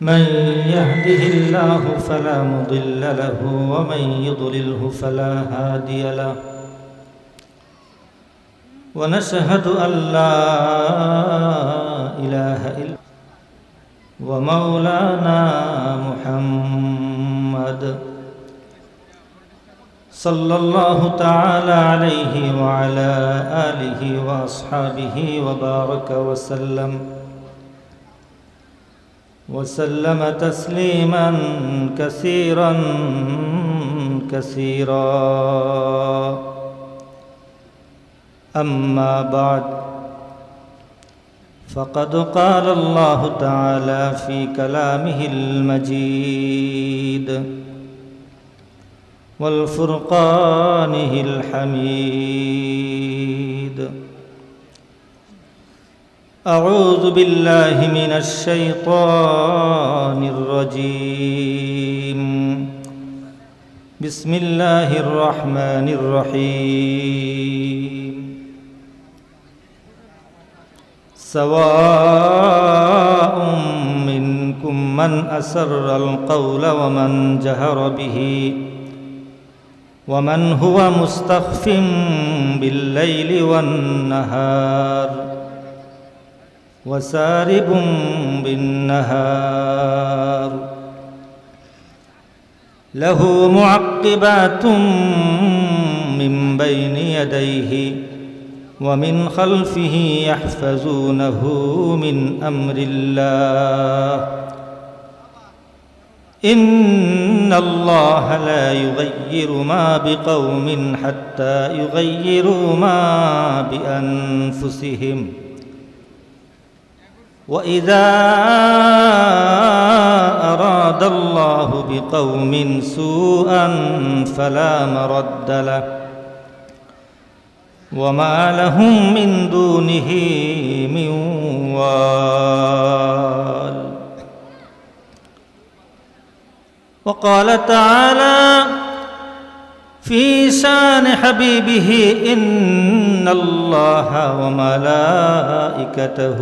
من يهده الله فلا مضل له ومن يضلله فلا هادي له. ونشهد أن لا إله إلا ومولانا محمد صلى الله تعالى عليه وعلى آله وأصحابه وبارك وسلم. وسلم تسليما كثيرا كثيرا. أما بعد فقد قال الله تعالى في كلامه المجيد والفرقانه الحميد. أعوذ بالله من الشيطان الرجيم. بسم الله الرحمن الرحيم. سواء منكم من أسر القول ومن جهر به ومن هو مستخف بالليل والنهار وسارب بالنهار. له معقبات من بين يديه ومن خلفه يحفظونه من أمر الله. إن الله لا يغير ما بقوم حتى يغيروا ما بأنفسهم. وإذا أراد الله بقوم سوءا فلا مرد له. وما لهم من دونه من وال. وقال تعالى في شان حبيبه إن الله وملائكته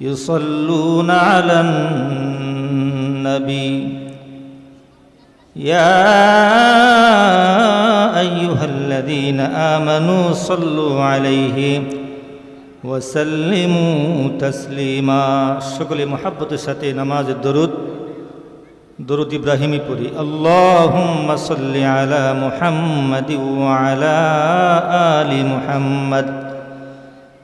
يصلون على النبي يا أيها الذين آمنوا صلوا عليه وسلموا تسليما شكل محبة شتي نماز الدرود درود إبراهيمي پوری اللهم صل على محمد وعلى آل محمد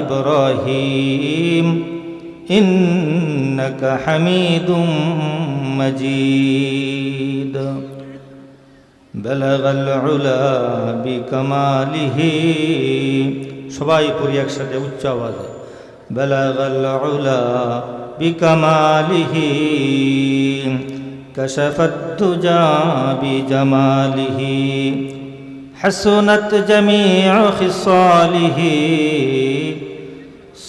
إبراهيم إنك حميد مجيد بلغ العلا بكماله সবাই পড়ি একসাথে উচ্চ আওয়াজে بلغ العلا بكماله كشف الدجى بجماله حسنت جميع خصاله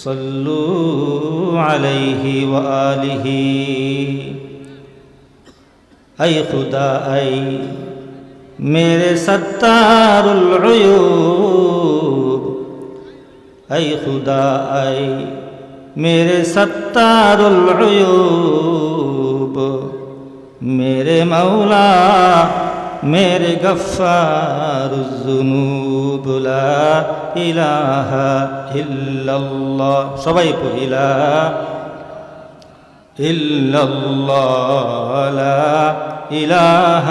صلوا عليه وآله اے خدا اے میرے ستار العیوب اے خدا اے میرے ستار العیوب میرے مولا میرے غفار الذنوب لا الہ الا اللہ سبائی پو الہ الا اللہ لا الہ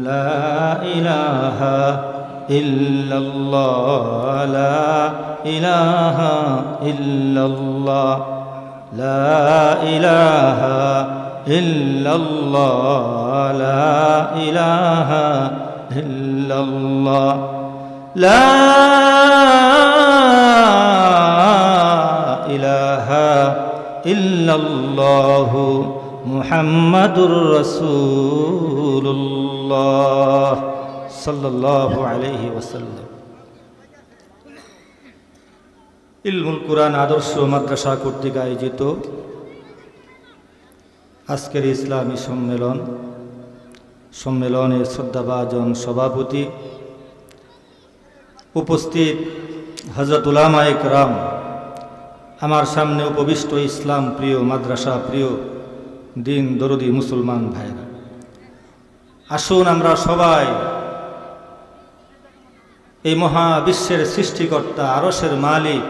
لا الہ الا اللہ لا الہ الا اللہ لا الہ ইল্লাল্লাহ, লা ইলাহা ইল্লাল্লাহ, লা ইলাহা ইল্লাল্লাহ মুহাম্মাদুর রাসূলুল্লাহ সাল্লাল্লাহু আলাইহি ওয়াসাল্লাম। ইলমুল কুরআন আদর্শ মাদ্রাসা কর্তৃক আয়োজিত আজকের ইসলামী সম্মেলন। সম্মেলনের শ্রদ্ধাভাজন সভাপতি উপস্থিত হজরত উলামা একরাম, আমার সামনে উপবিষ্ট ইসলাম প্রিয় মাদ্রাসা প্রিয় দিন দরদি মুসলমান ভাইরা আসুন আমরা সবাই এই মহাবিশ্বের সৃষ্টিকর্তা আরসের মালিক,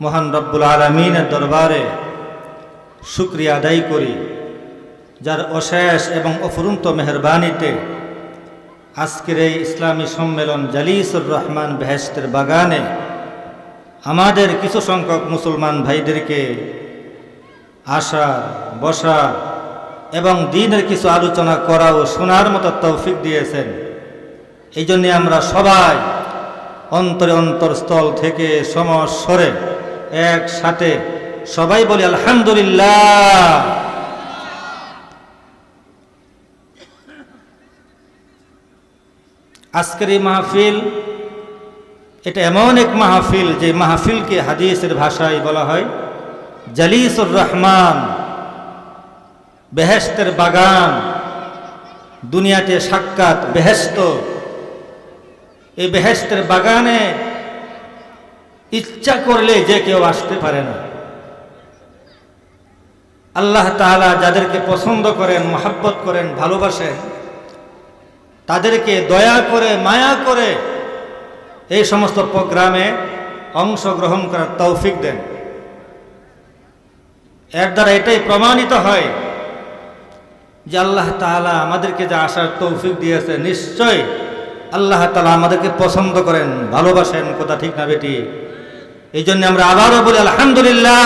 মহান রব্বুল আলমিনের দরবারে শুক্রিয়া আদায় করি। যার অশেষ এবং অফুরন্ত মেহরবানিতে আজকের এই ইসলামী সম্মেলন জালিসুর রহমান বেহেস্তের বাগানে আমাদের কিছু সংখ্যক মুসলমান ভাইদেরকে আসা বসা এবং দিনের কিছু আলোচনা করা ও শোনার মতো তৌফিক দিয়েছেন। এই জন্যে আমরা সবাই অন্তরে অন্তরস্থল থেকে সমস্বরে একসাথে সবাই বলি, আলহামদুলিল্লাহ। আজকের এই মাহফিল, এটা এমন এক মাহফিল, যে মাহফিলকে হাদিসের ভাষায় বলা হয়, জালিসুর রহমান। বেহেস্তের বাগান, দুনিয়াতে সাক্ষাৎ বেহেস্ত এই বেহেস্তের বাগানে ইচ্ছা করলে যে কেউ আসতে পারে না। আল্লাহ তাআলা যাদেরকে পছন্দ করেন, মহাব্বত করেন, ভালোবাসেন, তাদেরকে দয়া করে, মায়া করে এই সমস্ত প্রোগ্রামে অংশগ্রহণ করার তৌফিক দেন। এর দ্বারা এটাই প্রমাণিত হয় যে আল্লাহ তাআলা আমাদেরকে যে আসার তৌফিক দিয়েছে নিশ্চয় আল্লাহ তালা আমাদেরকে পছন্দ করেন, ভালোবাসেন, কথা ঠিক না বেটি। এই জন্য আমরা আবারও বলি, আলহামদুলিল্লাহ।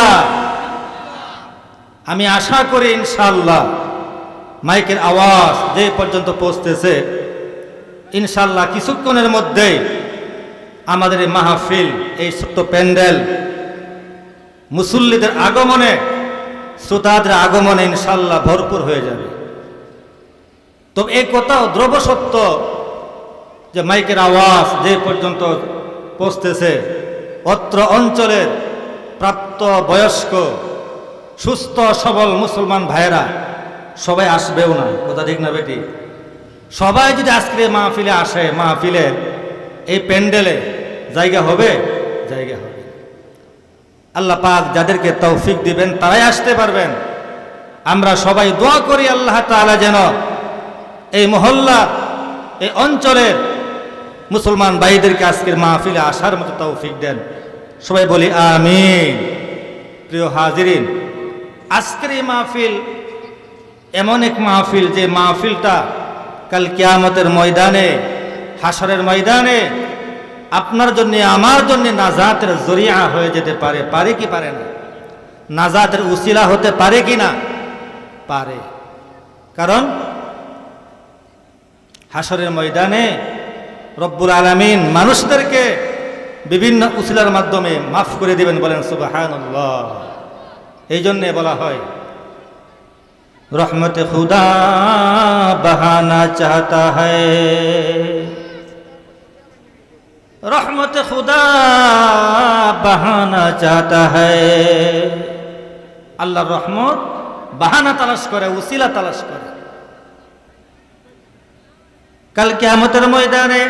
আমি আশা করি ইনশাল্লাহ মাইকের আওয়াজ যে পর্যন্ত পৌঁছতেছে ইনশাল্লাহ কিছুক্ষণের মধ্যেই আমাদের এই মাহফিল, এই ছোট্ট প্যান্ডেল, মুসল্লিদের আগমনে, শ্রোতাদের আগমনে ইনশাল্লাহ ভরপুর হয়ে যাবে। তবে এই কথাও দ্রব সত্য যে মাইকের আওয়াজ যে পর্যন্ত পৌঁছতেছে, অত্র অঞ্চলের প্রাপ্ত বয়স্ক সুস্থ, সবল মুসলমান ভাইয়েরা, সবাই আসবেও না, কথা ঠিক না বেটি? সবাই যদি আজকে মাহফিলে আসে, মাহফিলে এই প্যান্ডেলে, জায়গা হবে? জায়গা হবে। আল্লাহ পাক যাদেরকে তৌফিক দিবেন, তারাই আসতে পারবেন। আমরা সবাই দোয়া করি আল্লাহ তাআলা যেন এই মহল্লা, এই অঞ্চলের মুসলমান ভাইদেরকে আজকের মাহফিলে আসার মতো তৌফিক দেন। সবাই বলি আমিন। প্রিয় হাজিরিন আজকের এই মাহফিল, এমন এক মাহফিল যে মাহফিলটা কাল কিয়ামতের ময়দানে হাসরের ময়দানে আপনার জন্য, আমার জন্য নাজাতের জরিয়া হয়ে যেতে পারে পারে কি পারে না? নাজাতের উসিলা হতে পারে কি না? পারে। কারণ হাসরের ময়দানে রব্বুল আলমিন মানুষদেরকে বিভিন্ন উসিলার মাধ্যমে মাফ করে দিবেন বলেন সুবাহান এই জন্যে বলা হয়, রহমত খুদা বাহানা চাহতা রহমত খুদা বাহানা চাহতা আল্লাহ রহমত বাহানা তালাশ করে, উসিলা তালাশ করে। কাল আমতের ময়দানে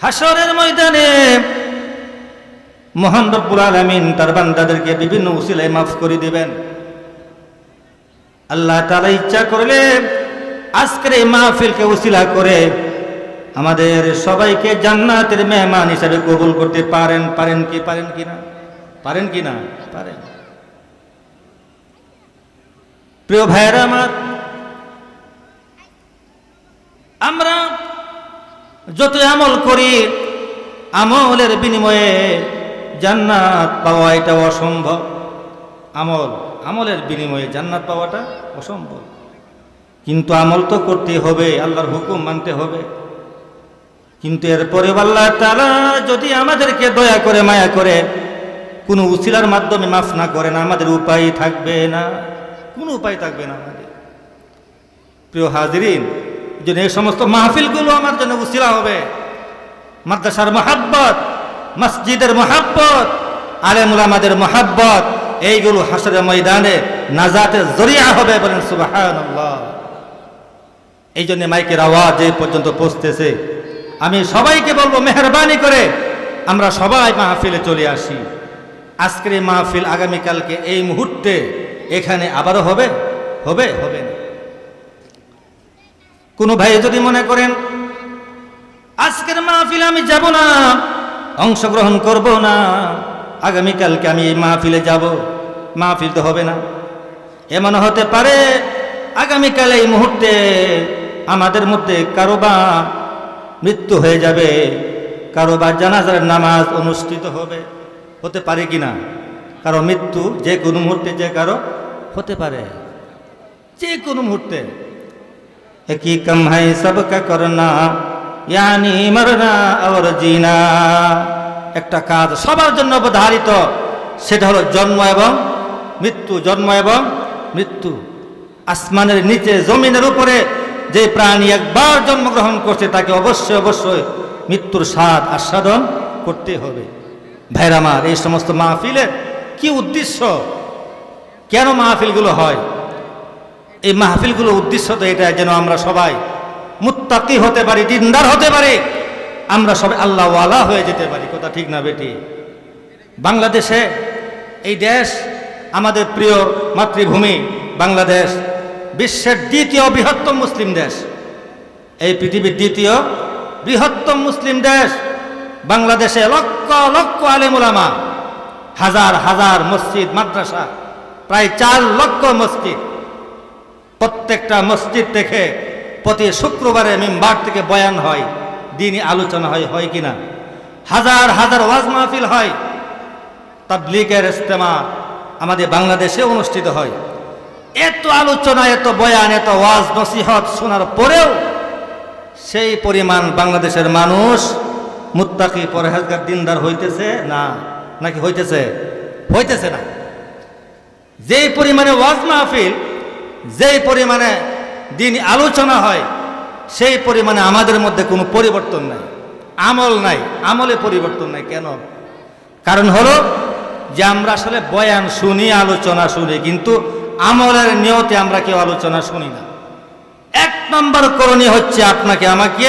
হাসরের ময়দানে মহান রব্বুল আলমিন তার বান্দাদেরকে বিভিন্ন উসিলায় মাফ করে দিবেন। আল্লাহ তালা ইচ্ছা করলে আজকের এই মাহফিলকে উসিলা করে আমাদের সবাইকে জান্নাতের মেহমান হিসাবে কবুল করতে পারেন পারেন কি পারেন কি না? পারেন কি না? পারেন। প্রিয় ভাইয়েরা আমার, আমরা যত আমল করি, আমলের বিনিময়ে জান্নাত পাওয়া এটা অসম্ভব। আমল, আমলের বিনিময়ে জান্নাত পাওয়াটা অসম্ভব। কিন্তু আমল তো করতে হবে, আল্লাহর হুকুম মানতে হবে। কিন্তু এরপরে আল্লাহ তারা যদি আমাদেরকে দয়া করে, মায়া করে, কোনো উসিলার মাধ্যমে মাফ না করেন, আমাদের উপায় থাকবে না। কোনো উপায় থাকবে না আমাদের। প্রিয় হাজিরিন যে এই সমস্ত মাহফিলগুলো আমার জন্য উসিলা হবে। মাদ্রাসার মহাব্বত মসজিদের মহাব্বত, আলেমুল আমাদের মহাব্বত, এইগুলো হাসরের ময়দানে নাজাতের জরিয়া হবে বলেন সুবাহ এই জন্য মাইকের আওয়াজ এই পর্যন্ত পৌঁছতেছে। আমি সবাইকে বলব, মেহরবানি করে আমরা সবাই মাহফিলে চলে আসি। আজকের এই মাহফিল আগামীকালকে এই মুহূর্তে এখানে আবারও হবে? হবে? হবে না। কোনো ভাই যদি মনে করেন, আজকের মাহফিলে আমি যাব না। অংশগ্রহণ করব না। আগামীকালকে আমি এই মাহফিলে যাব। মাহফিল তো হবে না। এমন হতে পারে, আগামীকাল এই মুহূর্তে আমাদের মধ্যে কারও বা মৃত্যু হয়ে যাবে, কারও বা জানাজার নামাজ অনুষ্ঠিত হবে। হতে পারে কি না? কারও মৃত্যু যে কোনো মুহূর্তে, যে কারও হতে পারে। যে কোনো মুহূর্তে। একই কম হাই সবকা করনা। ইয়ানি একটা কাজ সবার জন্য অবধারিত, সেটা হলো জন্ম এবং মৃত্যু, জন্ম এবং মৃত্যু। আসমানের নিচে, জমিনের উপরে যে প্রাণী একবার জন্মগ্রহণ করছে, তাকে অবশ্যই অবশ্যই মৃত্যুর স্বাদ আস্বাদন করতে হবে। ভাইরামার এই সমস্ত মাহফিলের কি উদ্দেশ্য? কেন মাহফিলগুলো হয়? এই মাহফিলগুলোর উদ্দেশ্য তো এটা, যেন আমরা সবাই মুত্তাকি হতে পারি, দিনদার হতে পারি, আমরা সবাই আল্লাহওয়ালা হয়ে যেতে পারি। কথা ঠিক না বেটি? বাংলাদেশে এই দেশ আমাদের প্রিয় মাতৃভূমি বাংলাদেশ, বিশ্বের দ্বিতীয় বৃহত্তম মুসলিম দেশ। এই পৃথিবীর দ্বিতীয় বৃহত্তম মুসলিম দেশ, বাংলাদেশে লক্ষ লক্ষ আলেমুলামা হাজার হাজার মসজিদ, মাদ্রাসা, প্রায় চার লক্ষ মসজিদ। প্রত্যেকটা মসজিদ থেকে প্রতি শুক্রবারে মেম্বার থেকে বয়ান হয়, দিনই আলোচনা হয় হয় কিনা হাজার হাজার ওয়াজ মাহফিল হয়, তাবলিগের ইস্তেমা আমাদের বাংলাদেশে অনুষ্ঠিত হয়। এত আলোচনা, এত বয়ান, এত ওয়াজ, নসিহত শোনার পরেও সেই পরিমাণ বাংলাদেশের মানুষ মুত্তাকি, পরহেজগার, দিনদার হইতেছে না, নাকি হইতেছে? হইতেছে না। যেই পরিমাণে ওয়াজ মাহফিল, যেই পরিমাণে দিন আলোচনা হয়, সেই পরিমাণে আমাদের মধ্যে কোনো পরিবর্তন নাই। আমল নাই, আমলে পরিবর্তন নাই, কেন? কারণ হলো যে আমরা আসলে বয়ান শুনি, আলোচনা শুনি, কিন্তু আমলের নিয়তে আমরা কেউ আলোচনা শুনি না। এক নম্বর করণীয় হচ্ছে আপনাকে আমাকে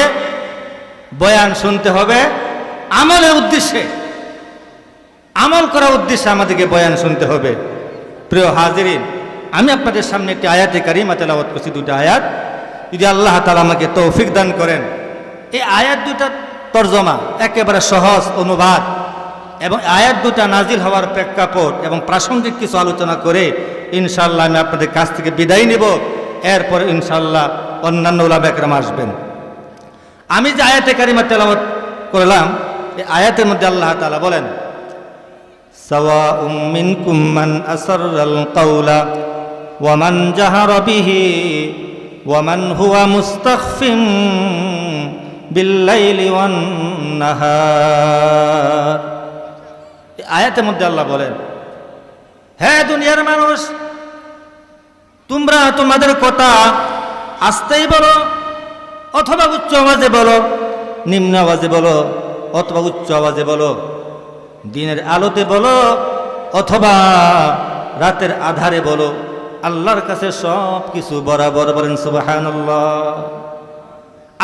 বয়ান শুনতে হবে। আমলের উদ্দেশ্যে, আমল করার উদ্দেশ্যে আমাদেরকে বয়ান শুনতে হবে। প্রিয় হাজিরিন আমি আপনাদের সামনে একটি আয়াতে কারিমা তেলাওয়াত করছি দুটো আয়াত। যদি আল্লাহ তালা আমাকে তৌফিক দান করেন। এই আয়াত দুটা তর্জমা, একেবারে সহজ, অনুবাদ। এবং আয়াত দুটা নাজিল হওয়ার প্রেক্ষাপট এবং প্রাসঙ্গিক কিছু আলোচনা করে ইনশাল্লাহ আমি আপনাদের কাছ থেকে বিদায় নেব। এরপর ইনশাল্লাহ অন্যান্য উলাবেকরাম আসবেন। আমি যে আয়াতে কারিমা তেলাওয়াত করলাম, এই আয়াতের মধ্যে আল্লাহ তালা বলেন সওয়া উম্মিন কুম্মান আসর ومن جهر به ومن هو مستخف بالليل والنهار এই আয়াতের মধ্যে আল্লাহ বলেন হ্যাঁ দুনিয়ার মানুষ তোমরা তোমাদের কথা আসতেই বলো অথবা উচ্চ আওয়াজে বলো নিম্ন আওয়াজে বলো অথবা উচ্চ আওয়াজে বলো দিনের আলোতে বলো অথবা রাতের আধারে বলো আল্লাহর কাছে সব কিছু বরাবর বলেন সুবাহান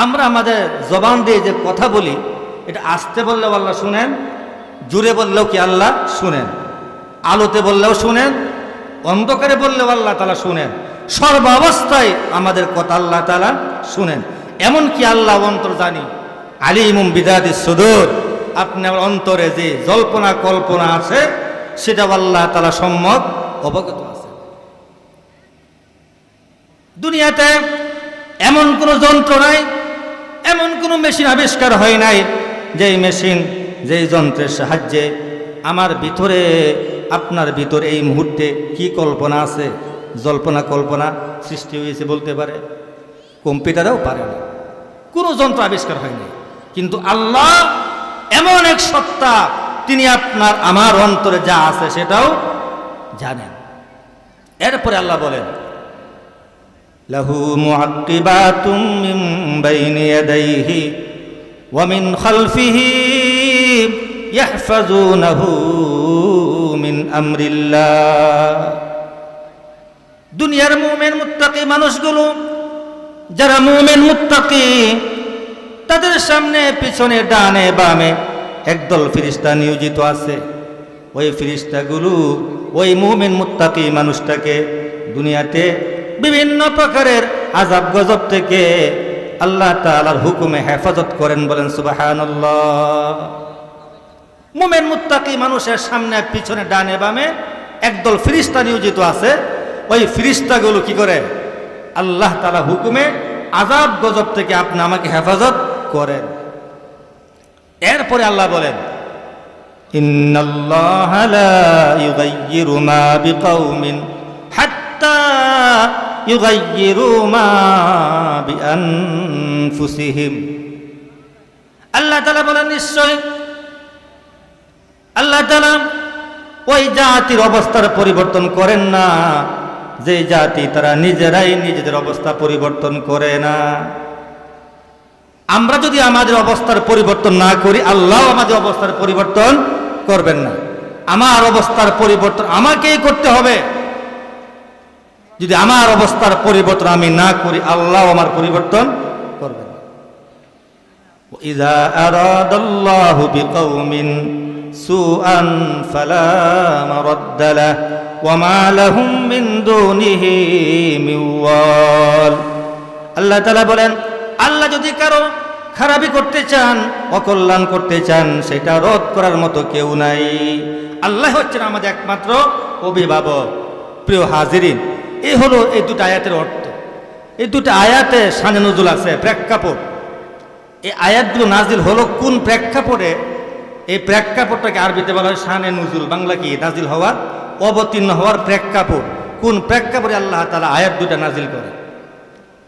আমরা আমাদের জবান দিয়ে যে কথা বলি, এটা আসতে বললেও আল্লাহ শুনেন জুড়ে বললেও কি আল্লাহ শুনেন, আলোতে বললেও শুনেন, অন্ধকারে বললেও আল্লাহ তালা শুনেন, সর্বাবস্থায় আমাদের কথা আল্লাহ তালা শুনেন। এমনকি আল্লাহ অন্তর জানি আলিমুম বিদাদি সুদূর আপনার অন্তরে যে জল্পনা কল্পনা আছে সেটা আল্লাহ তালা সম্যক অবগত দুনিয়াতে এমন কোনো যন্ত্র নাই, এমন কোনো মেশিন আবিষ্কার হয় নাই, যেই মেশিন, যেই যন্ত্রের সাহায্যে আমার ভিতরে, আপনার ভিতরে এই মুহূর্তে কি কল্পনা আছে? জল্পনা কল্পনা সৃষ্টি হয়েছে বলতে পারে। কম্পিউটারেও পারে না। কোনো যন্ত্র আবিষ্কার হয়নি কিন্তু আল্লাহ এমন এক সত্তা, তিনি আপনার, আমার অন্তরে যা আছে সেটাও জানেন। এরপরে আল্লাহ বলেন له معقبات من بين يديه ومن خلفه يحفظونه من أمر الله দুনিয়ার মুমেন মুত্তাকি মানুষগুলো যারা মুমেন মুত্তাকি তাদের সামনে পিছনে ডানে বামে একদল ফিরিস্তা নিয়োজিত আছে ওই ফিরিস্তাগুলো ওই মুমেন মুত্তাকি মানুষটাকে দুনিয়াতে বিভিন্ন প্রকারের আজাব গজব থেকে আল্লাহ তাআলার হুকুমে হেফাজত করেন বলেন, সুবাহানাল্লাহ। মোমেন মুত্তাকি মানুষের সামনে পিছনে ডানে বামে একদল ফিরিস্তা নিয়োজিত আছে। ওই ফিরিস্তাগুলো কি করে? আল্লাহ তাআলা হুকুমে আজাব গজব থেকে আপনি আমাকে হেফাজত করেন। এরপরে আল্লাহ বলেন, ইন্নাল্লাহ লা ইউগাইয়িরু মা বিকাউমিন আল্লাহ তাআলা বলেন, নিশ্চয় আল্লাহ তাআলা ওই জাতির অবস্থার পরিবর্তন করেন না, যে জাতি তারা নিজেরাই নিজেদের অবস্থা পরিবর্তন করে না। আমরা যদি আমাদের অবস্থার পরিবর্তন না করি, আল্লাহ আমাদের অবস্থার পরিবর্তন করবেন না। আমার অবস্থার পরিবর্তন আমাকেই করতে হবে। যদি আমার অবস্থার পরিবর্তন আমি না করি আল্লাহ আমার পরিবর্তন করবেন إذا أراد الله بقوم سوءا فلا مرد له وما لهم من دونه من وال আল্লাহ তালা বলেন আল্লাহ যদি কারো খারাপি করতে চান অকল্যাণ করতে চান সেটা রোধ করার মতো কেউ নাই আল্লাহ হচ্ছেন আমাদের একমাত্র অভিভাবক প্রিয় হাজিরিন এই হলো এই দুটো আয়াতের অর্থ। এই দুটো আয়াতে সানে নজুল আছে, প্রেক্ষাপট। এই আয়াতগুলো নাজিল হলো কোন প্রেক্ষাপটে? এই প্রেক্ষাপটটাকে আরবিতে বলা হয় শানে নজুল বাংলা কি? নাজিল হওয়ার, অবতীর্ণ হওয়ার প্রেক্ষাপট। কোন প্রেক্ষাপটে আল্লাহ তালা আয়াত দুটা নাজিল করে?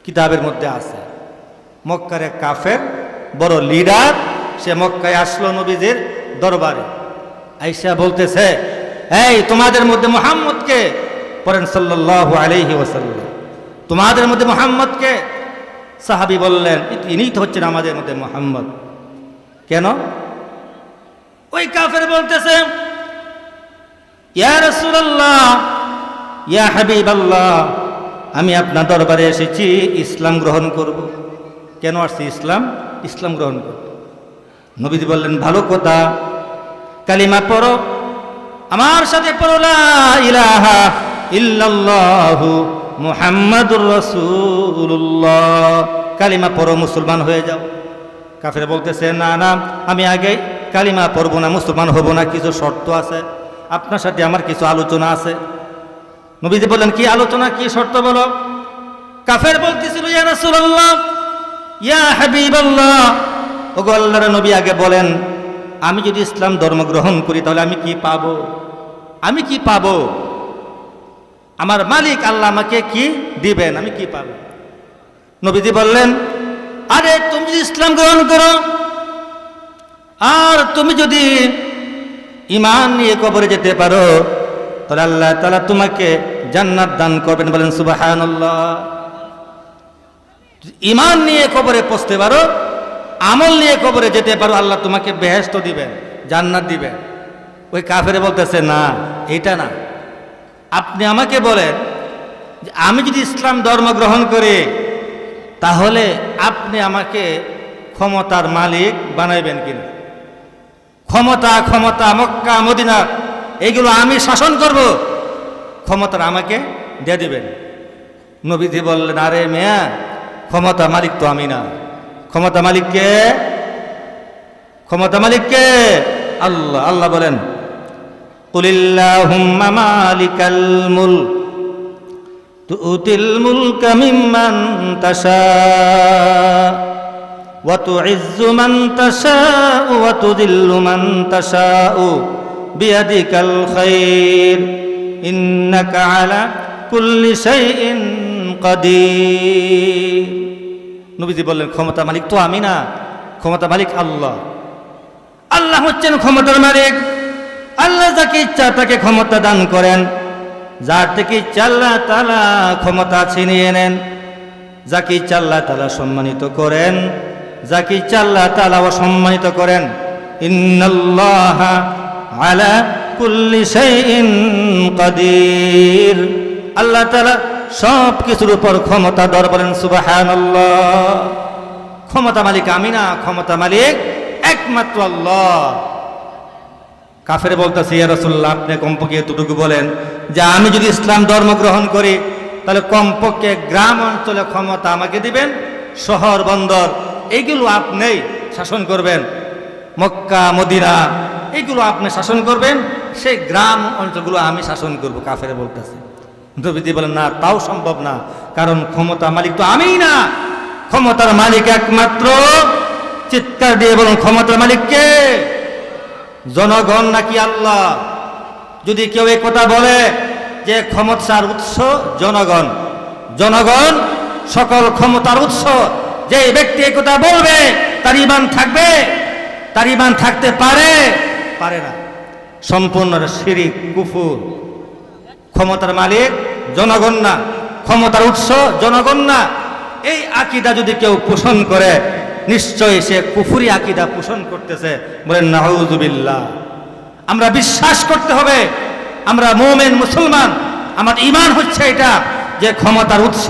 কিতাবের মধ্যে আছে। মক্কার এক কাফের, বড় লিডার, সে মক্কায় আসলো নবীদের দরবারে। আইসা বলতেছে, এই তোমাদের মধ্যে মোহাম্মদকে পড়েন সাল্লাল্লাহু আলাইহি ওয়াসাল্লাম। তোমাদের মধ্যে মোহাম্মদকে সাহাবি বললেন ইনিই তো হচ্ছেন আমাদের মধ্যে মোহাম্মদ। কেন? ওই কাফের বলতেছে, ইয়া ইয়া আমি আপনার দরবারে এসেছি, ইসলাম গ্রহণ করব। কেন আসছি ইসলাম? ইসলাম গ্রহণ করব। নবীজি বললেন, ভালো কথা। কালিমা পড়ো। আমার সাথে পড়ো, লা ইলাহা ইল্লাল্লাহু মুহাম্মাদুর রাসূলুল্লাহ। কালিমা পড়ো, মুসলমান হয়ে যাও। কাফের বলতেছে, না না, আমি আগে কালিমা পড়ব না, মুসলমান হব না, কিছু শর্ত আছে। আপনার সাথে আমার কিছু আলোচনা আছে। নবীজি বললেন, কি আলোচনা, কি শর্ত বলো? কাফের বলতেছিল, ইয়া রাসূলুল্লাহ, ইয়া হাবিবাল্লাহ। ওগো আল্লাহর নবী আগে বলেন, আমি যদি ইসলাম ধর্ম গ্রহণ করি, তাহলে আমি কি পাবো? আমি কি পাবো? আমার মালিক আল্লাহ আমাকে কি দিবেন? আমি কি পাব? নবীজি বললেন, আরে তুমি যদি ইসলাম গ্রহণ করো, আর তুমি যদি ইমান নিয়ে কবরে যেতে পারো, তাহলে আল্লাহ তালা তোমাকে জান্নাত দান করবেন বলেন সুবাহান ইমান নিয়ে কবরে পৌঁছতে পারো, আমল নিয়ে কবরে যেতে পারো, আল্লাহ তোমাকে বেহেস্ত দিবেন, জান্নাত দিবেন। ওই কাফেরে বলতেছে, না, এটা না। আপনি আমাকে বলেন যে আমি যদি ইসলাম ধর্ম গ্রহণ করি, তাহলে আপনি আমাকে ক্ষমতার মালিক বানাইবেন কিনা? ক্ষমতা ক্ষমতা, মক্কা, মদিনা এইগুলো আমি শাসন করব। ক্ষমতার আমাকে দিয়ে দিবেন। নবীজি বললেন, আরে মেয়া, ক্ষমতা মালিক তো আমি না। ক্ষমতা মালিককে ক্ষমতা মালিককে আল্লাহ আল্লাহ বলেন قل اللهم مالك الملك تؤتي الملك ممن تشاء وتعز من تشاء وتذل من تشاء بيدك الخير إنك على كل شيء قدير নবীজি বললেন ক্ষমতা মালিক তো আমি না ক্ষমতা মালিক আল্লাহ আল্লাহ হচ্ছেন ক্ষমতার মালিক আল্লাহ যাকে ইচ্ছা তাকে ক্ষমতা দান করেন। যার থেকে ইচ্ছা তালা ক্ষমতা ছিনিয়ে নেন। যাকে ইচ্ছা তালা সম্মানিত করেন। যাকে ইচ্ছা তালা অসম্মানিত করেন। আলা কুল্লি কাদির। আল্লাহ তালা সব কিছুর উপর ক্ষমতা দর বলেন, সুবহানাল্লাহ। ক্ষমতা মালিক আমি না ক্ষমতা মালিক একমাত্র আল্লাহ। কাফের বলতেছে, ইয়া রাসূলুল্লাহ, আপনি কমপক্ষে এতটুকু বলেন যে আমি যদি ইসলাম ধর্ম গ্রহণ করি, তাহলে কমপক্ষে গ্রাম অঞ্চলে ক্ষমতা আমাকে দিবেন, শহর, বন্দর এইগুলো আপনি শাসন করবেন। মক্কা, মদিনা এইগুলো আপনি শাসন করবেন, সেই গ্রাম অঞ্চলগুলো আমি শাসন করব, কাফের বলতেছে। নবীজি বলেন, না, তাও সম্ভব না, কারণ ক্ষমতা মালিক তো আমিই না। ক্ষমতার মালিক একমাত্র চিৎকার দিয়ে বলুন, ক্ষমতার মালিক কে? জনগণ নাকি আল্লাহ? যদি কেউ এই কথা বলে যে ক্ষমতার উৎস জনগণ জনগণ সকল ক্ষমতার উৎস যে ব্যক্তি এই কথা বলবে, তার ইমান থাকবে, তার ইমান থাকতে পারে পারে না। সম্পূর্ণ শিরিক, কুফুর। ক্ষমতার মালিক জনগণ না, ক্ষমতার উৎস জনগণ না। এই আকিদা যদি কেউ পোষণ করে নিশ্চয়ই সে কুফুরি আকিদা পোষণ করতেছে। বলেন নাহুজুবিল্লাহ আমরা বিশ্বাস করতে হবে, আমরা মোমেন, মুসলমান, আমার ইমান হচ্ছে এটা যে ক্ষমতার উৎস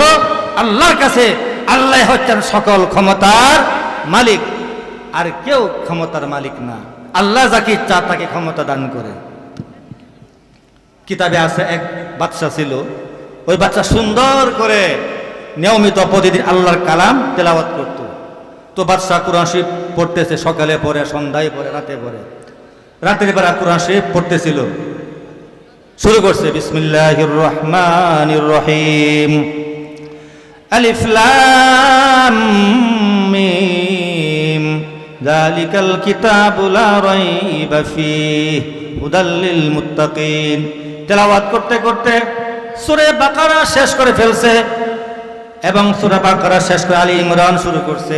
আল্লাহর কাছে, আল্লাহ হচ্ছেন সকল ক্ষমতার মালিক। আর কেউ ক্ষমতার মালিক না। আল্লাহ যাকে ইচ্ছা তাকে ক্ষমতা দান করে। কিতাবে আছে, এক বাচ্চা ছিল। ওই বাচ্চা সুন্দর করে নিয়মিত প্রতিদিন আল্লাহর কালাম তেলাওয়াত করত। তো বাচ্চা কোরআন শরীফ পড়তেছে সকালে পড়ে, সন্ধ্যায় পড়ে, রাতে পড়ে। রাতের বেলা কোরআন শরীফ পড়তেছিল। শুরু করছে বিসমিল্লাহির রহমানির রহিম আলিফ লাম মিম। যালিকাল কিতাবু লা রাইবা ফীহ। হুদাল মুত্তাকিন। তেলাওয়াত করতে করতে সূরা বাকারা শেষ করে ফেলছে এবং সূরা বাকারা শেষ করে আলী ইমরান শুরু করছে।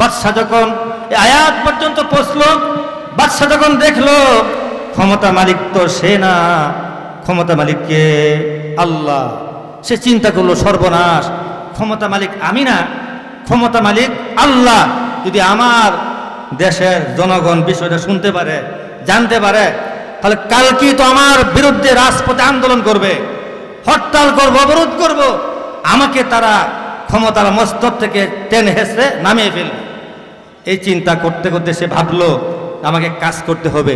বাদশাহ যখন আয়াত পর্যন্ত পৌঁছলো, বাদশাহ যখন দেখল, ক্ষমতা মালিক তো সে না। ক্ষমতা মালিককে আল্লাহ। সে চিন্তা করল, সর্বনাশ। ক্ষমতা মালিক আমি না। ক্ষমতা মালিক আল্লাহ। যদি আমার দেশের জনগণ বিষয়টা শুনতে পারে, জানতে পারে, তাহলে কালকে তো আমার বিরুদ্ধে রাজপথে আন্দোলন করবে। হরতাল করব, অবরোধ করব। আমাকে তারা ক্ষমতার মস্তক থেকে টেনে হেসে নামিয়ে ফেলবে। এই চিন্তা করতে করতে সে ভাবলো, আমাকে কাজ করতে হবে।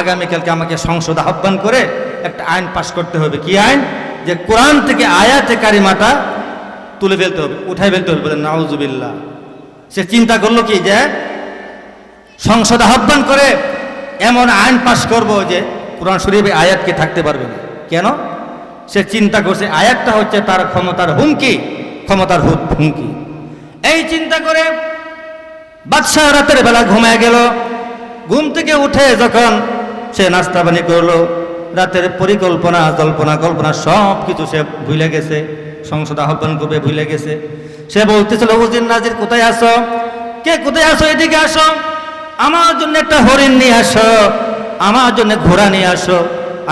আগামীকালকে আমাকে সংসদ আহ্বান করে একটা আইন পাশ করতে হবে। কি আইন? যে কোরআন থেকে আয়াতে কারিমাটা তুলে ফেলতে হবে, উঠাই ফেলতে হবে বলে নাউজুবিল্লাহ। সে চিন্তা করল কি যে, সংসদ আহ্বান করে এমন আইন পাশ করব যে কোরআন শরীফে আয়াতকে থাকতে পারবে না। কেন? সে চিন্তা করছে, আয়াতটা হচ্ছে তার ক্ষমতার হুমকি ক্ষমতার হুমকি। এই চিন্তা করে বাদশাহ রাতের বেলা ঘুমায় গেল। ঘুম থেকে উঠে যখন সে নাস্তা পানি করল, রাতের পরিকল্পনা, জল্পনা, কল্পনা সব কিছু সে ভুলে গেছে, সংসদ আহ্বান করবে, ভুলে গেছে। সে বলতেছিল উজির নাজির, কোথায় আসো কে, কোথায় আসো এদিকে আসো। আমার জন্য একটা হরিণ নিয়ে আসো। আমার জন্য ঘোড়া নিয়ে আসো।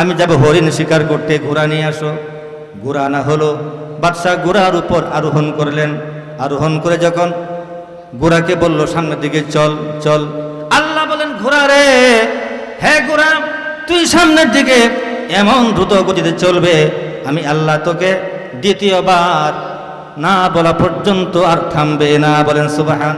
আমি যাব হরিণ শিকার করতে, ঘোড়া নিয়ে আসো। ঘোড়া আনা হলো, বাদশাহ ঘোড়ার উপর আরোহণ করলেন। আরোহণ করে যখন ঘোড়াকে বলল, সামনের দিকে চল চল। আল্লাহ বলেন ঘোড়া রে হ্যাঁ ঘোড়া তুই সামনের দিকে এমন দ্রুত গতিতে চলবে, আমি আল্লাহ তোকে দ্বিতীয়বার না বলা পর্যন্ত আর থামবে না। বলেন, সুবাহান